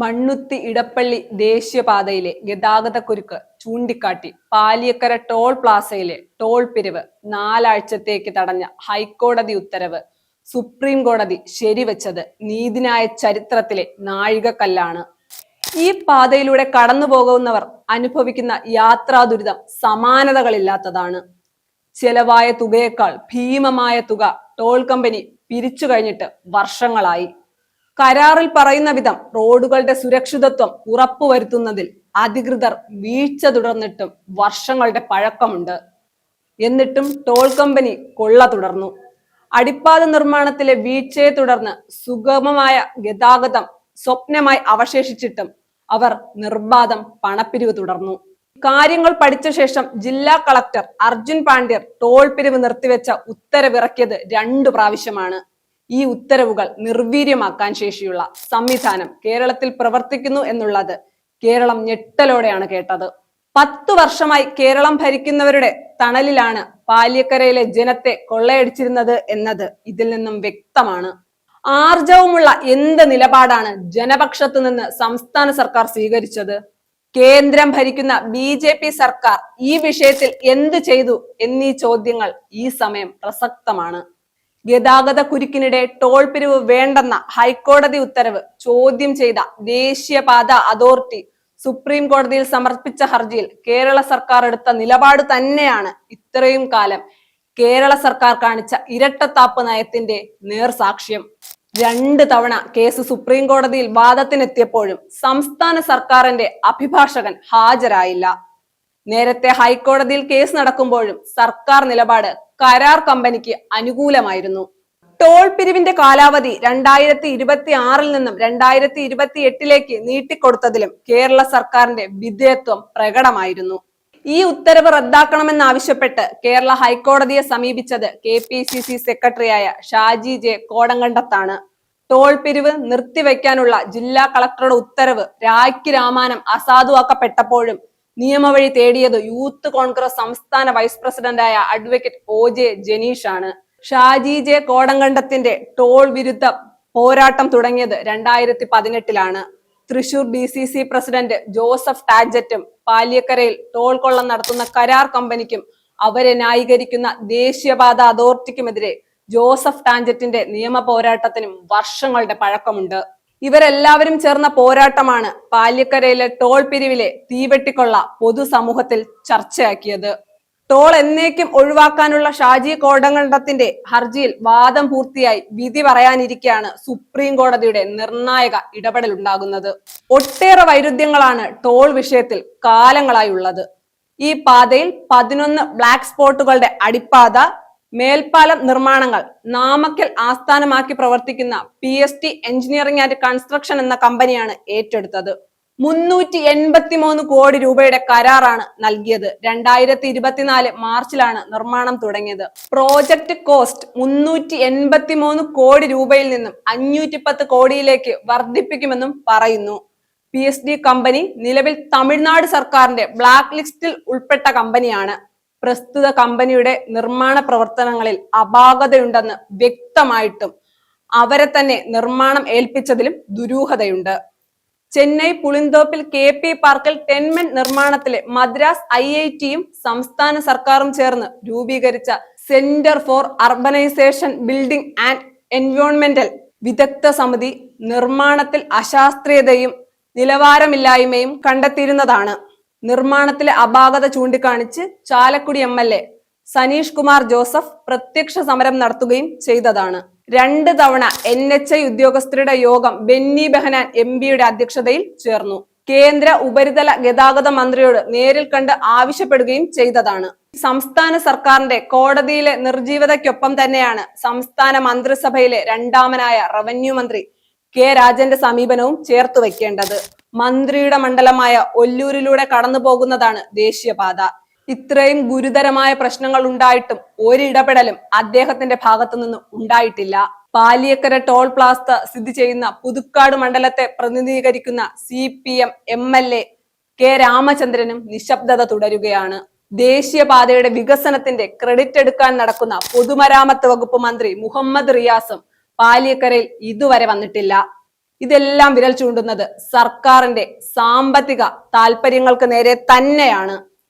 മണ്ണുത്തി ഇടപ്പള്ളി ദേശീയപാതയിലെ ഗതാഗതക്കുരുക്ക് ചൂണ്ടിക്കാട്ടി പാലിയക്കര ടോൾ പ്ലാസയിലെ ടോൾ പിരിവ് നാലാഴ്ചത്തേക്ക് തടഞ്ഞ ഹൈക്കോടതി ഉത്തരവ്. സുപ്രീം കോടതി ശരിവെച്ചത് നീതിന്യായ ചരിത്രത്തിലെ നാഴികക്കല്ലാണ്. ഈ പാതയിലൂടെ കടന്നു പോകുന്നവർ അനുഭവിക്കുന്ന യാത്രാ ദുരിതം സമാനതകളില്ലാത്തതാണ്. ചെലവായ തുകയേക്കാൾ ഭീമമായ തുക ടോൾ കമ്പനി പിരിച്ചു കഴിഞ്ഞിട്ട് വർഷങ്ങളായി. കരാറിൽ പറയുന്ന വിധം റോഡുകളുടെ സുരക്ഷിതത്വം ഉറപ്പുവരുത്തുന്നതിൽ അധികൃതർ വീഴ്ച തുടർന്നിട്ടും വർഷങ്ങളുടെ പഴക്കമുണ്ട്. എന്നിട്ടും ടോൾ കമ്പനി കൊള്ള തുടർന്നു. അടിപ്പാത നിർമ്മാണത്തിലെ വീഴ്ചയെ തുടർന്ന് സുഗമമായ ഗതാഗതം സ്വപ്നമായി അവശേഷിച്ചിട്ടും അവർ നിർബാധം പണപ്പിരിവ് തുടർന്നു. കാര്യങ്ങൾ പഠിച്ച ശേഷം ജില്ലാ കളക്ടർ അർജുൻ പാണ്ഡ്യർ ടോൾ പിരിവ് നിർത്തിവെച്ച ഉത്തരവിറക്കിയത് രണ്ടു പ്രാവശ്യമാണ്. ഈ ഉത്തരവുകൾ നിർവീര്യമാക്കാൻ ശേഷിയുള്ള സംവിധാനം കേരളത്തിൽ പ്രവർത്തിക്കുന്നു എന്നുള്ളത് കേരളം ഞെട്ടലോടെയാണ് കേട്ടത്. പത്തു വർഷമായി കേരളം ഭരിക്കുന്നവരുടെ തണലിലാണ് പാല്യക്കരയിലെ ജനത്തെ കൊള്ളയടിച്ചിരുന്നത് എന്നത് ഇതിൽ നിന്നും വ്യക്തമാണ്. ആർജവുമുള്ള എന്ത് നിലപാടാണ് ജനപക്ഷത്തു നിന്ന് സംസ്ഥാന സർക്കാർ സ്വീകരിച്ചത്? കേന്ദ്രം ഭരിക്കുന്ന ബി ജെ പി സർക്കാർ ഈ വിഷയത്തിൽ എന്ത് ചെയ്തു എന്നീ ചോദ്യങ്ങൾ ഈ സമയം പ്രസക്തമാണ്. ഗതാഗത കുരുക്കിനിടെ ടോൾ പിരിവ് വേണ്ടെന്ന ഹൈക്കോടതി ഉത്തരവ് ചോദ്യം ചെയ്ത ദേശീയപാത അതോറിറ്റി സുപ്രീം കോടതിയിൽ സമർപ്പിച്ച ഹർജിയിൽ കേരള സർക്കാർ എടുത്ത നിലപാട് തന്നെയാണ് ഇത്രയും കാലം. കേരള സർക്കാർ കാണിച്ച ഇരട്ടത്താപ്പ് നയത്തിന്റെ നേർസാക്ഷ്യം. രണ്ട് തവണ കേസ് സുപ്രീം കോടതിയിൽ വാദത്തിനെത്തിയപ്പോഴും സംസ്ഥാന സർക്കാരിന്റെ അഭിഭാഷകൻ ഹാജരായില്ല. നേരത്തെ ഹൈക്കോടതിയിൽ കേസ് നടക്കുമ്പോഴും സർക്കാർ നിലപാട് കരാർ കമ്പനിക്ക് അനുകൂലമായിരുന്നു. ടോൾ പിരിവിന്റെ കാലാവധി രണ്ടായിരത്തി ഇരുപത്തി ആറിൽ നിന്നും രണ്ടായിരത്തി ഇരുപത്തി എട്ടിലേക്ക് നീട്ടിക്കൊടുത്തതിലും കേരള സർക്കാരിന്റെ വിധേയത്വം പ്രകടമായിരുന്നു. ഈ ഉത്തരവ് റദ്ദാക്കണമെന്നാവശ്യപ്പെട്ട് കേരള ഹൈക്കോടതിയെ സമീപിച്ചത് കെ പി സി സി സെക്രട്ടറിയായ ഷാജി ജെ കോടങ്കണ്ടത്താണ്. ടോൾ പിരിവ് നിർത്തിവെക്കാനുള്ള ജില്ലാ കളക്ടറുടെ ഉത്തരവ് രാഖി രാമാനം അസാധുവാക്കപ്പെട്ടപ്പോഴും നിയമവഴി തേടിയത് യൂത്ത് കോൺഗ്രസ് സംസ്ഥാന വൈസ് പ്രസിഡന്റായ അഡ്വക്കേറ്റ് ഒ ജെ ജനീഷ് ആണ് ഷാജി ജെ കോടങ്കണ്ടത്തിന്റെ ടോൾ വിരുദ്ധ പോരാട്ടം തുടങ്ങിയത് രണ്ടായിരത്തി പതിനെട്ടിലാണ് Thrissur D C C president Joseph ടാജറ്റും പാലിയക്കരയിൽ ടോൾ കൊള്ളം നടത്തുന്ന കരാർ കമ്പനിക്കും അവരെ ന്യായീകരിക്കുന്ന ദേശീയപാത അതോറിറ്റിക്കുമെതിരെ ജോസഫ് ടാഞ്ചറ്റിന്റെ നിയമ പോരാട്ടത്തിനും വർഷങ്ങളുടെ പഴക്കമുണ്ട്. ഇവരെല്ലാവരും ചേർന്ന പോരാട്ടമാണ് പാല്യക്കരയിലെ ടോൾ പിരിവിലെ തീവെട്ടിക്കൊള്ള പൊതുസമൂഹത്തിൽ ചർച്ചയാക്കിയത്. ടോൾ എന്നേക്കും ഒഴിവാക്കാനുള്ള ഷാജി കോടങ്കണ്ടത്തിന്റെ ഹർജിയിൽ വാദം പൂർത്തിയായി വിധി പറയാനിരിക്കെയാണ് സുപ്രീം കോടതിയുടെ നിർണായക ഇടപെടൽ ഉണ്ടാകുന്നത് ഒട്ടേറെ വൈരുദ്ധ്യങ്ങളാണ് ടോൾ വിഷയത്തിൽ കാലങ്ങളായി ഉള്ളത് ഈ പാതയിൽ പതിനൊന്ന് ബ്ലാക്ക് സ്പോട്ടുകളുടെ അടിപ്പാത മേൽപ്പാലം നിർമ്മാണങ്ങൾ നാമക്കൽ ആസ്ഥാനമാക്കി പ്രവർത്തിക്കുന്ന P S T engineering and construction എന്ന കമ്പനിയാണ് ഏറ്റെടുത്തത്. മുന്നൂറ്റി എൺപത്തി മൂന്ന് കോടി രൂപയുടെ കരാറാണ് നൽകിയത്. രണ്ടായിരത്തി ഇരുപത്തിനാല് മാർച്ചിലാണ് നിർമ്മാണം തുടങ്ങിയത്. പ്രോജക്ട് കോസ്റ്റ് മുന്നൂറ്റി എൺപത്തി മൂന്ന് കോടി രൂപയിൽ നിന്നും അഞ്ഞൂറ്റി പത്ത് കോടിയിലേക്ക് വർദ്ധിപ്പിക്കുമെന്നും പറയുന്നു. പി എസ് ഡി കമ്പനി നിലവിൽ തമിഴ്നാട് സർക്കാരിന്റെ ബ്ലാക്ക് ലിസ്റ്റിൽ ഉൾപ്പെട്ട കമ്പനിയാണ്. പ്രസ്തുത കമ്പനിയുടെ നിർമ്മാണ പ്രവർത്തനങ്ങളിൽ അപാകതയുണ്ടെന്ന് വ്യക്തമായിട്ടും അവരെ തന്നെ നിർമ്മാണം ഏൽപ്പിച്ചതിലും ദുരൂഹതയുണ്ട്. ചെന്നൈ പുളിന്തോപ്പിൽ കെ പി പാർക്കിൽ ടെൻമെൻ നിർമ്മാണത്തിലെ മദ്രാസ് ഐ ഐ ടിയും സംസ്ഥാന സർക്കാരും ചേർന്ന് രൂപീകരിച്ച centre for urbanisation building and എൻവയോൺമെന്റൽ വിദഗ്ധ സമിതി നിർമ്മാണത്തിൽ അശാസ്ത്രീയതയും നിലവാരമില്ലായ്മയും കണ്ടെത്തിയിരുന്നതാണ്. നിർമ്മാണത്തിലെ അപാകത ചൂണ്ടിക്കാണിച്ച് Chalakudy M L A Sanish Kumar Joseph പ്രത്യക്ഷ സമരം നടത്തുകയും ചെയ്തതാണ്. രണ്ട് തവണ എൻ എച്ച് ഐ ഉദ്യോഗസ്ഥരുടെ യോഗം ബെന്നി ബെഹനാൻ എം പിയുടെ അധ്യക്ഷതയിൽ ചേർന്നു. കേന്ദ്ര ഉപരിതല ഗതാഗത മന്ത്രിയോട് നേരിൽ കണ്ട് ആവശ്യപ്പെടുകയും ചെയ്തതാണ്. സംസ്ഥാന സർക്കാരിന്റെ കോടതിയിലെ നിർജീവതയ്ക്കൊപ്പം തന്നെയാണ് സംസ്ഥാന മന്ത്രിസഭയിലെ രണ്ടാമനായ റവന്യൂ മന്ത്രി കെ രാജന്റെ സമീപനവും ചേർത്തു വെക്കേണ്ടത് മന്ത്രിയുടെ മണ്ഡലമായ ഒല്ലൂരിലൂടെ കടന്നു പോകുന്നതാണ് ദേശീയപാത. ഇത്രയും ഗുരുതരമായ പ്രശ്നങ്ങൾ ഉണ്ടായിട്ടും ഒരിടപെടലും അദ്ദേഹത്തിന്റെ ഭാഗത്തു നിന്ന് ഉണ്ടായിട്ടില്ല. പാലിയക്കര ടോൾ പ്ലാസ്ത സ്ഥിതി ചെയ്യുന്ന പുതുക്കാട് മണ്ഡലത്തെ പ്രതിനിധീകരിക്കുന്ന C P M M L A K രാമചന്ദ്രനും നിശബ്ദത തുടരുകയാണ്. ദേശീയപാതയുടെ വികസനത്തിന്റെ ക്രെഡിറ്റ് എടുക്കാൻ നടക്കുന്ന പൊതുമരാമത്ത് വകുപ്പ് മന്ത്രി മുഹമ്മദ് റിയാസും പാലിയക്കരയിൽ ഇതുവരെ വന്നിട്ടില്ല. ഇതെല്ലാം വിരൽ ചൂണ്ടുന്നത് സർക്കാരിന്റെ സാമ്പത്തിക താല്പര്യങ്ങൾക്ക് നേരെ തന്നെയാണ്.